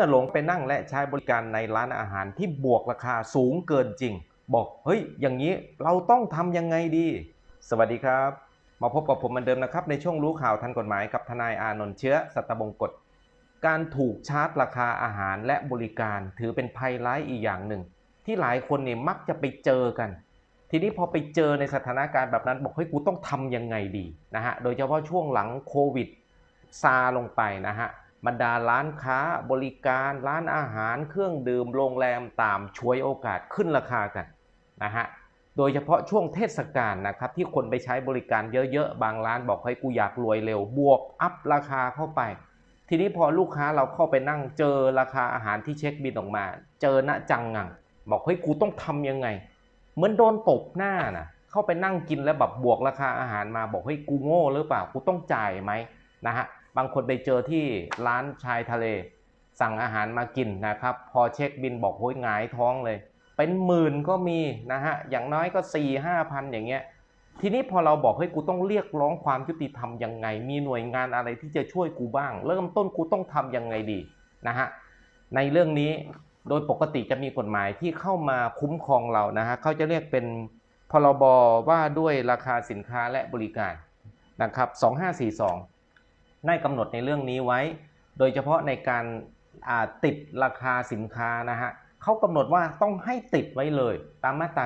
มื่อหลงไปนั่งและใช้บริการในร้านอาหารที่บวกราคาสูงเกินจริง บอกเฮ้ย อย่างนี้เราต้องทำยังไงดี สวัสดีครับ มาพบกับผมเหมือนเดิมนะครับ ในช่วงรู้ข่าวทันกฎหมายกับทนายอานนท์เชื้อสัตบงกฎการถูกชาร์จราคาอาหารและบริการถือเป็นภัยร้ายอีกอย่างหนึ่ง ที่หลายคนเนี่ยมักจะไปเจอกัน ทีนี้พอไปเจอในสถานการณ์แบบนั้นบอกเฮ้ยกูต้องทำยังไงดีนะฮะโดยเฉพาะช่วงหลังโควิดซาลงไปนะฮะ บรรดาร้านค้าบริการร้านอาหารเครื่องดื่มโรงแรมตามช่วยโอกาสขึ้นราคากันนะฮะโดยเฉพาะช่วงเทศกาลนะครับที่คนไปใช้บริการเยอะๆ บางร้านบอกให้กูอยากรวยเร็วบวกอัพราคาเข้าไป ทีนี้พอลูกค้าเราเข้าไปนั่งเจอราคาอาหารที่เช็คบินออกมา เจอณจังงัง บอกเฮ้ยกูต้องทำยังไง เหมือนโดนตบหน้านะเข้าไปนั่งกินแล้วแบบบวกราคาอาหารมาบอกเฮ้ยกูโง่หรือเปล่ากูต้องจ่ายไหมนะฮะ บางคนไปเจอที่ร้านชายทะเล สั่งอาหารมากินนะครับ พอเช็คบินบอกเฮ้ยหงายท้องเลย เป็นหมื่นก็มีนะฮะอย่างน้อยก็4ี่ห้าพันอย่างเงี้ยทีนี้พอเราบอกเฮ้ยกูต้องเรียกร้องความยุติธรรมยังไง มีหน่วยงานอะไรที่จะช่วยกูบ้าง เริ่มต้นกูต้องทำยังไงดีนะฮะในเรื่องนี้โดยปกติจะมีกฎหมายที่เข้ามาคุ้มครองเรานะฮะเขาจะเรียกเป็นพรบว่าด้วยราคาสินค้าและบริการนะครับ 2542 ได้กำหนดในเรื่องนี้ไว้ โดยเฉพาะในการติดราคาสินค้านะฮะเขากำหนดว่าต้องให้ติดไว้เลยตามมาตรา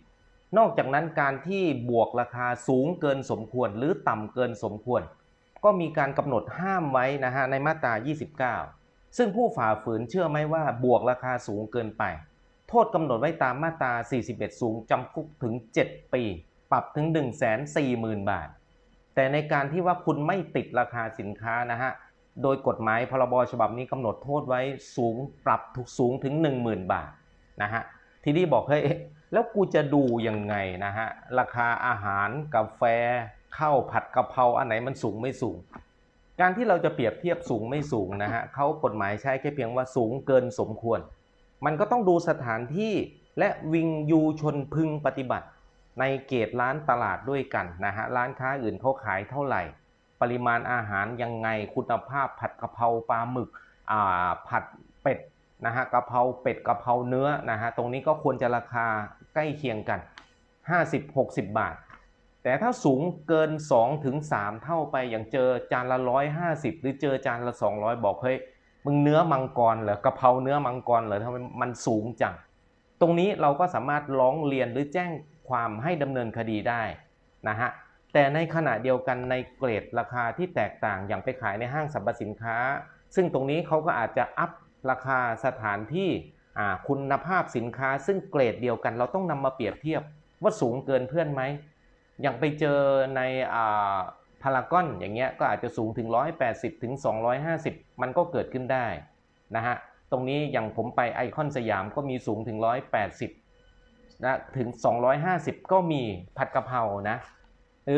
40 นอกจากนั้นการที่บวกราคาสูงเกินสมควร หรือต่ำเกินสมควร ก็มีการกำหนดห้ามไว้นะฮะในมาตรา 29 ซึ่งผู้ฝ่าฝืนเชื่อไหมว่าบวกราคาสูงเกินไป โทษกำหนดไว้ตามมาตรา 41 สูงจำคุกถึง 7 ปี ปรับถึง 1 4 0 0 0 0 บาท แต่ในการที่ว่าคุณไม่ติดราคาสินค้านะฮะ โดยกฎหมายพรบฉบับนี้กำหนดโทษไว้สูงปรับถูกสูงถึง 10,000 บาทนะฮะ ทีนี้บอกเฮ้ยแล้วกูจะดูยังไงนะฮะ ราคาอาหารกาแฟข้าวผัดกะเพราอันไหนมันสูงไม่สูง การที่เราจะเปรียบเทียบสูงไม่สูงนะฮะเขากฎหมายใช้แค่เพียงว่าสูงเกินสมควร มันก็ต้องดูสถานที่และวิงยูชนพึงปฏิบัติ ในเกตร้านตลาดด้วยกันนะฮะร้านค้าอื่นเขาขายเท่าไหร่ ปริมาณอาหารยังไงคุณภาพผัดกะเพราปลาหมึกอ่าผัดเป็ดนะฮะกะเพราเป็ดกะเพราเนื้อนะฮะตรงนี้ก็ควรจะราคาใกล้เคียงกัน 50-60 บาท แต่ถ้าสูงเกิน2ถึง3เท่าไปอย่างเจอจานละ 150 หรือเจอจานละ 200 บอกเฮ้ยมึงเนื้อมังกรเหรอกะเพราเนื้อมังกรเหรอทำไมมันสูงจัง ตรงนี้เราก็สามารถร้องเรียนหรือแจ้ง ความให้ดำเนินคดีได้นะฮะแต่ในขณะเดียวกันในเกรดราคาที่แตกต่างอย่างไปขายในห้างสรรพสินค้า ซึ่งตรงนี้เขาก็อาจจะอัพราคาสถานที่คุณภาพสินค้า ซึ่งเกรดเดียวกัน เราต้องนำมาเปรียบเทียบว่าสูงเกินเพื่อนไหมอย่างไปเจอในอพารากอนอย่างเงี้ยก็อาจจะสูงถึง 180ถึง250 มันก็เกิดขึ้นได้นะฮะตรงนี้อย่างผมไปไอคอนสยามก็มีสูงถึง 180 นะถึง 250 ก็มีผัดกะเพรานะ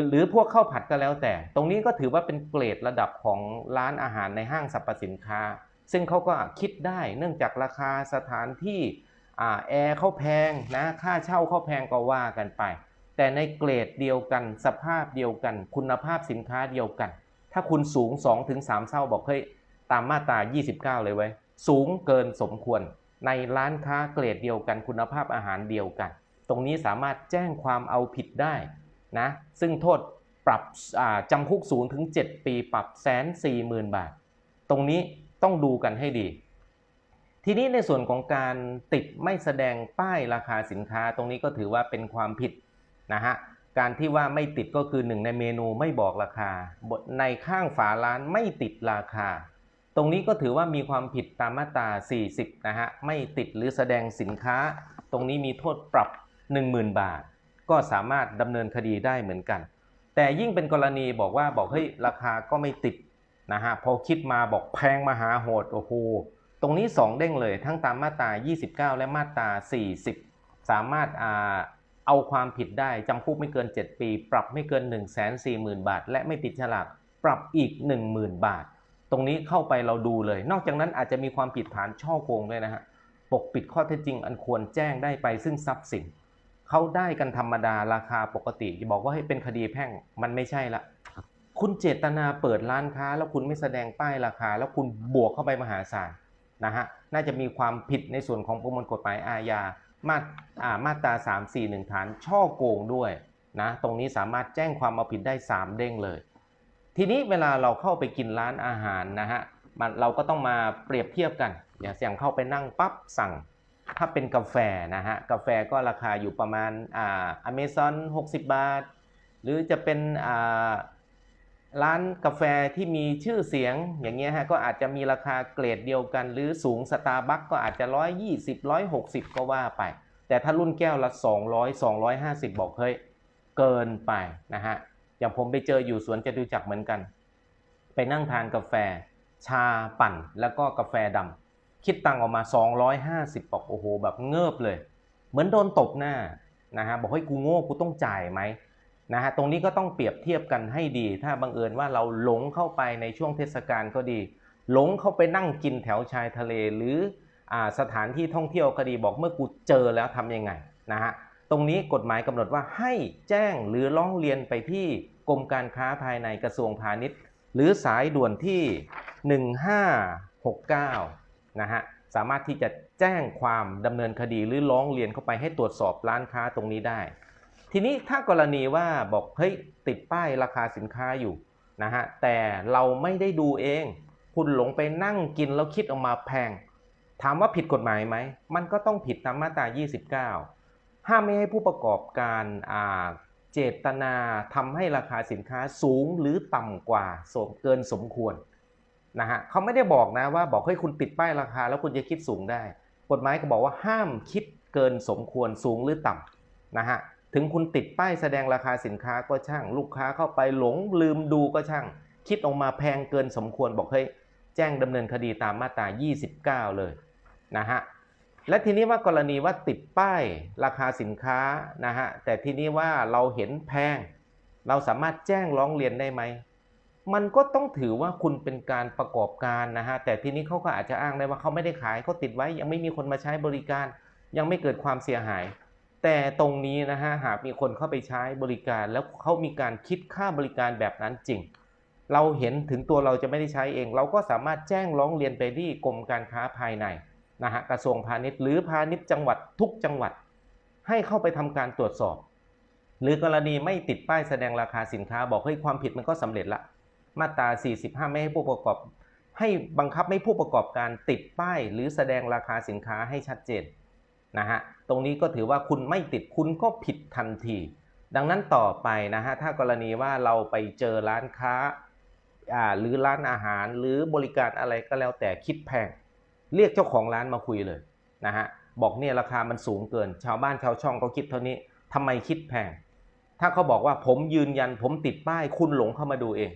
หรือพวกข้าวผัดก็แล้วแต่ ตรงนี้ก็ถือว่าเป็นเกรดระดับของร้านอาหารในห้างสรรพสินค้า ซึ่งเขาก็คิดได้เนื่องจากราคาสถานที่แอร์เขาแพงนะค่าเช่าเขาแพงก็ว่ากันไป แต่ในเกรดเดียวกันสภาพเดียวกัน คุณภาพสินค้าเดียวกัน ถ้าคุณสูง 2-3 เท่าบอกเฮ้ยตามมาตรา 29 เลยไว้ สูงเกินสมควร ในร้านค้าเกรดเดียวกันคุณภาพอาหารเดียวกัน ตรงนี้สามารถแจ้งความเอาผิดได้นะซึ่งโทษปรับจำคุกศูนย์ถึง 7 ปีปรับแสนสี่หมื่นบาท ตรงนี้ต้องดูกันให้ดี ทีนี้ในส่วนของการติดไม่แสดงป้ายราคาสินค้า ตรงนี้ก็ถือว่าเป็นความผิดนะฮะการที่ว่าไม่ติดก็คือหนึ่งในเมนูไม่บอกราคาบทในข้างฝาร้านไม่ติดราคา ตรงนี้ก็ถือว่ามีความผิดตามมาตรา 40 นะฮะ ไม่ติดหรือแสดงสินค้า ตรงนี้มีโทษปรับ 10,000 บาท ก็สามารถดำเนินคดีได้เหมือนกัน แต่ยิ่งเป็นกรณีบอกว่าบอกเฮ้ยราคาก็ไม่ติดนะฮะ พอคิดมาบอกแพงมหาโหดโอ้โห ตรงนี้ 2 เด้งเลย ทั้งตามมาตรา 29 และมาตรา 40 สามารถอ่าเอาความผิดได้จำคุกไม่เกิน 7 ปี ปรับไม่เกิน 1 4 0 0 0 0 บาท และไม่ติดฉลากปรับอีก 10,000 บาท ตรงนี้เข้าไปเราดูเลย นอกจากนั้นอาจจะมีความผิดฐานช่อโกงด้วยนะฮะ ปกปิดข้อเท็จจริงอันควรแจ้งได้ไปซึ่งทรัพย์สินเขาได้กันธรรมดาราคาปกติบอกว่าให้เป็นคดีแพ่งมันไม่ใช่ละ คุณเจตนาเปิดร้านค้า แล้วคุณไม่แสดงป้ายราคา แล้วคุณบวกเข้าไปมหาศาลนะฮะ น่าจะมีความผิดในส่วนของประมวลกฎหมายอาญา มาตรอ่ามาตรา 341 ฐานช่อโกงด้วยนะ ตรงนี้สามารถแจ้งความเอาผิดได้ 3 เด้งเลย ทีนี้เวลาเราเข้าไปกินร้านอาหารนะฮะมันเราก็ต้องมาเปรียบเทียบกัน อย่างเสี่ยงเข้าไปนั่งปั๊บสั่ง ถ้าเป็นกาแฟนะฮะกาแฟก็ราคาอยู่ประมาณอ่าอเมซอน60บาท หรือจะเป็นอ่าร้านกาแฟที่มีชื่อเสียงอย่างเงี้ยฮะก็อาจจะมีราคาเกรดเดียวกัน หรือสูงสตาร์บัคก็อาจจะ120 160ก็ว่าไป แต่ถ้ารุ่นแก้วละ200 250 บอกเฮ้ยเกินไปนะฮะ อย่างผมไปเจออยู่สวนจตุจักรเหมือนกัน ไปนั่งทานกาแฟ ชาปั่นแล้วก็กาแฟดำคิดตังออกมา 250บอกโอ้โห แบบเงิบเลย เหมือนโดนตบหน้านะฮะบอกให้กูโง่กูต้องจ่ายไหมนะฮะตรงนี้ก็ต้องเปรียบเทียบกันให้ดี ถ้าบังเอิญว่าเราหลงเข้าไปในช่วงเทศกาลก็ดี หลงเข้าไปนั่งกินแถวชายทะเลหรืออสถานที่ท่องเที่ยวก็ดีบอกเมื่อกูเจอแล้วทำยังไงนะฮะ ตรงนี้กฎหมายกำหนดว่าให้แจ้งหรือร้องเรียนไปที่กรมการค้าภายในกระทรวงพาณิชย์ หรือสายด่วนที่ 1569 นะฮะ สามารถที่จะแจ้งความดำเนินคดีหรือร้องเรียนเข้าไปให้ตรวจสอบร้านค้าตรงนี้ได้ ทีนี้ถ้ากรณีว่าบอกเฮ้ยติดป้ายราคาสินค้าอยู่นะฮะแต่เราไม่ได้ดูเอง คุณหลงไปนั่งกินแล้วคิดออกมาแพง ถามว่าผิดกฎหมายไหม มันก็ต้องผิดตามมาตรา 29 ห้ามไม่ให้ผู้ประกอบการอ่าเจตนาทำให้ราคาสินค้าสูงหรือต่ำกว่าสมเกินสมควรนะฮะเขาไม่ได้บอกนะว่าบอกให้คุณติดป้ายราคา แล้วคุณจะคิดสูงได้ กฎหมายก็บอกว่าห้ามคิดเกินสมควรสูงหรือต่ำนะฮะถึงคุณติดป้ายแสดงราคาสินค้าก็ช่าง ลูกค้าเข้าไปหลงลืมดูก็ช่าง คิดออกมาแพงเกินสมควรบอกเฮ้ยแจ้งดำเนินคดีตามมาตรา 29 เลยนะฮะ และทีนี้ว่ากรณีว่าติดป้ายราคาสินค้านะฮะแต่ทีนี้ว่าเราเห็นแพง เราสามารถแจ้งร้องเรียนได้ไหมมันก็ต้องถือว่าคุณเป็นการประกอบการนะฮะแต่ทีนี้เขาก็อาจจะอ้างได้ว่าเขาไม่ได้ขายเขาติดไว้ ยังไม่มีคนมาใช้บริการ ยังไม่เกิดความเสียหาย แต่ตรงนี้นะฮะหากมีคนเข้าไปใช้บริการ แล้วเขามีการคิดค่าบริการแบบนั้นจริง เราเห็นถึงตัวเราจะไม่ได้ใช้เอง เราก็สามารถแจ้งร้องเรียนไปที่กรมการค้าภายใน นะฮะกระทรวงพาณิชย์หรือพาณิชย์จังหวัดทุกจังหวัด ให้เข้าไปทำการตรวจสอบ หรือกรณีไม่ติดป้ายแสดงราคาสินค้าบอกเฮ้ยความผิดมันก็สำเร็จละ มาตรา 45 ไม่ให้ผู้ประกอบ ให้บังคับให้ผู้ประกอบการติดป้ายหรือแสดงราคาสินค้าให้ชัดเจนนะฮะตรงนี้ก็ถือว่าคุณไม่ติดคุณก็ผิดทันที ดังนั้นต่อไปนะฮะถ้ากรณีว่าเราไปเจอร้านค้าอ่าหรือร้านอาหารหรือบริการอะไรก็แล้วแต่คิดแพง เรียกเจ้าของร้านมาคุยเลยนะฮะบอกเนี่ยราคามันสูงเกิน ชาวบ้านชาวช่องเขาคิดเท่านี้ทำไมคิดแพง ถ้าเขาบอกว่าผมยืนยันผมติดป้ายคุณหลงเข้ามาดูเอง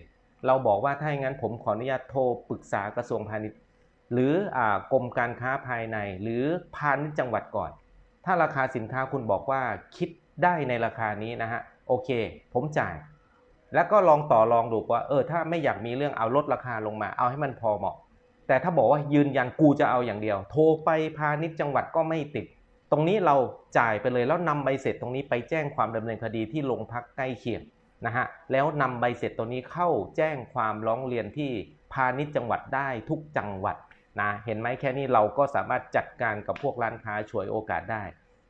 เราบอกว่าถ้าอย่างนั้นผมขออนุญาตโทรปรึกษากระทรวงพาณิชย์ หรือกรมการค้าภายใน หรือพาณิชย์จังหวัดก่อน ถ้าราคาสินค้าคุณบอกว่าคิดได้ในราคานี้นะฮะโอเค ผมจ่าย แล้วก็ลองต่อรองดูว่าเออถ้าไม่อยากมีเรื่องเอาลดราคาลงมา เอาให้มันพอเหมาะ แต่ถ้าบอกว่ายืนยันกูจะเอาอย่างเดียว โทรไปพาณิชย์จังหวัดก็ไม่ติด ตรงนี้เราจ่ายไปเลยแล้วนำใบเสร็จตรงนี้ไปแจ้งความดำเนินคดีที่โรงพักใกล้เคียงนะฮะแล้วนำใบเสร็จตัวนี้เข้าแจ้งความร้องเรียนที่พาณิชย์จังหวัดได้ทุกจังหวัดนะเห็นไหมแค่นี้เราก็สามารถจัดการกับพวกร้านค้าฉวยโอกาสได้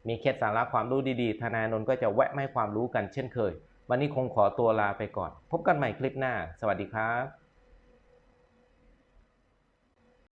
มีเคล็ดสาระความรู้ดีๆทนายนนท์ก็จะแวะให้ความรู้กันเช่นเคย วันนี้คงขอตัวลาไปก่อน พบกันใหม่คลิปหน้า สวัสดีครับ